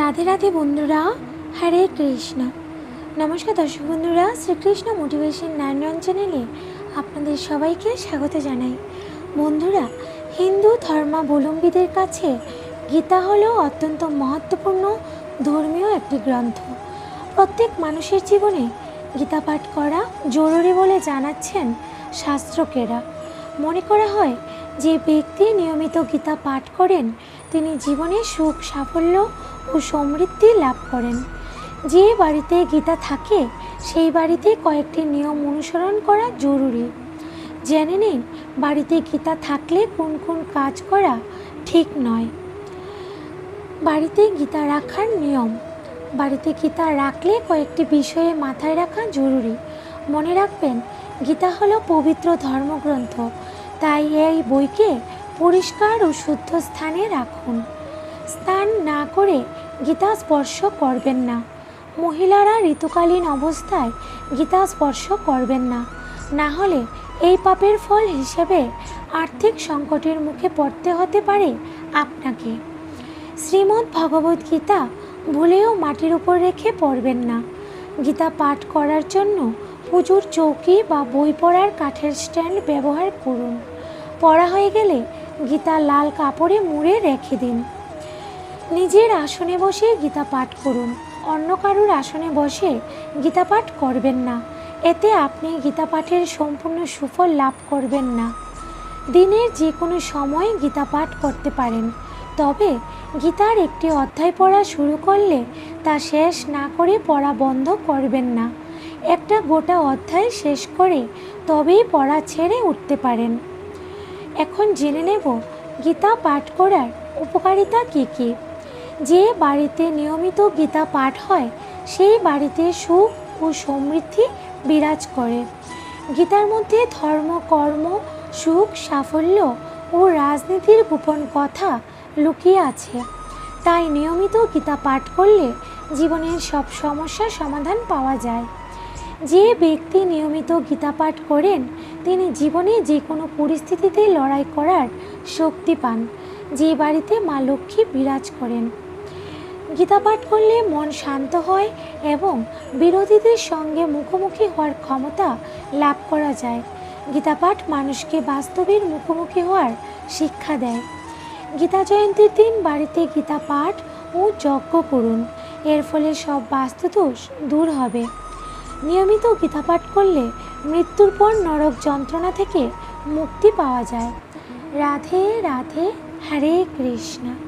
রাধে রাধে বন্ধুরা, হরে কৃষ্ণ। নমস্কার দর্শক বন্ধুরা, শ্রীকৃষ্ণ মোটিভেশন নারায়ণ চ্যানেলে আপনাদের সবাইকে স্বাগত জানাই। বন্ধুরা, হিন্দু ধর্মাবলম্বীদের কাছে গীতা হলো অত্যন্ত মহত্বপূর্ণ ধর্মীয় একটি গ্রন্থ। প্রত্যেক মানুষের জীবনে গীতা পাঠ করা জরুরি বলে জানাচ্ছেন শাস্ত্রকেরা। মনে করা হয় যে ব্যক্তি নিয়মিত গীতা পাঠ করেন, তিনি জীবনে সুখ, সাফল্য ও সমৃদ্ধি লাভ করেন। যে বাড়িতে গীতা থাকে, সেই বাড়িতে কয়েকটি নিয়ম অনুসরণ করা জরুরি। জেনে নিন, বাড়িতে গীতা থাকলে কোন কোন কাজ করা ঠিক নয়। বাড়িতে গীতা রাখার নিয়ম। বাড়িতে গীতা রাখলে কয়েকটি বিষয়ে মাথায় রাখা জরুরি। মনে রাখবেন, গীতা হলো পবিত্র ধর্মগ্রন্থ। তাই এই বইকে পরিষ্কার ও শুদ্ধ স্থানে রাখুন। স্নান না করে গীতা স্পর্শ করবেন না। মহিলারা ঋতুকালীন অবস্থায় গীতা স্পর্শ করবেন না। না হলে এই পাপের ফল হিসেবে আর্থিক সংকটের মুখে পড়তে হতে পারে আপনাকে। শ্রীমদ্ ভগবত গীতা ভুলেও মাটির উপর রেখে পড়বেন না। গীতা পাঠ করার জন্য পুজোর চৌকি বা বই পড়ার কাঠের স্ট্যান্ড ব্যবহার করুন। পড়া হয়ে গেলে গীতা লাল কাপড়ে মুড়ে রেখে দিন। নিজের আসনে বসে গীতা পাঠ করুন। অন্য কারুর আসনে বসে গীতা পাঠ করবেন না। এতে আপনি গীতা পাঠের সম্পূর্ণ সুফল লাভ করবেন না। দিনের যে কোনো সময় গীতা পাঠ করতে পারেন। তবে গীতার একটি অধ্যায় পড়া শুরু করলে তা শেষ না করে পড়া বন্ধ করবেন না। একটা গোটা অধ্যায় শেষ করে তবেই পড়া ছেড়ে উঠতে পারেন। এখন জেনে নেব গীতা পাঠ করার উপকারিতা কী কী। যে বাড়িতে নিয়মিত গীতা পাঠ হয়, সেই বাড়িতে সুখ ও সমৃদ্ধি বিরাজ করে। গীতার মধ্যে ধর্ম, কর্ম, সুখ, সাফল্য ও রাজনীতির গোপন কথা লুকিয়ে আছে। তাই নিয়মিত গীতা পাঠ করলে জীবনের সব সমস্যার সমাধান পাওয়া যায়। যে ব্যক্তি নিয়মিত গীতা পাঠ করেন, তিনি জীবনে যে কোনো পরিস্থিতিতে লড়াই করার শক্তি পান, যে বাড়িতে মা লক্ষ্মী বিরাজ করেন। গীতা পাঠ করলে মন শান্ত হয় এবং বিরোধীদের সঙ্গে মুখোমুখি হওয়ার ক্ষমতা লাভ করা যায়। গীতা পাঠ মানুষকে বাস্তবের মুখোমুখি হওয়ার শিক্ষা দেয়। গীতা জয়ন্তীর দিন বাড়িতে গীতা পাঠ ও যজ্ঞ করুন। এর ফলে সব বাস্তুদোষ দূর হবে। নিয়মিত গীতা পাঠ করলে মৃত্যুর পর নরক যন্ত্রণা থেকে মুক্তি পাওয়া যায়। রাধে রাধে, হরে কৃষ্ণ।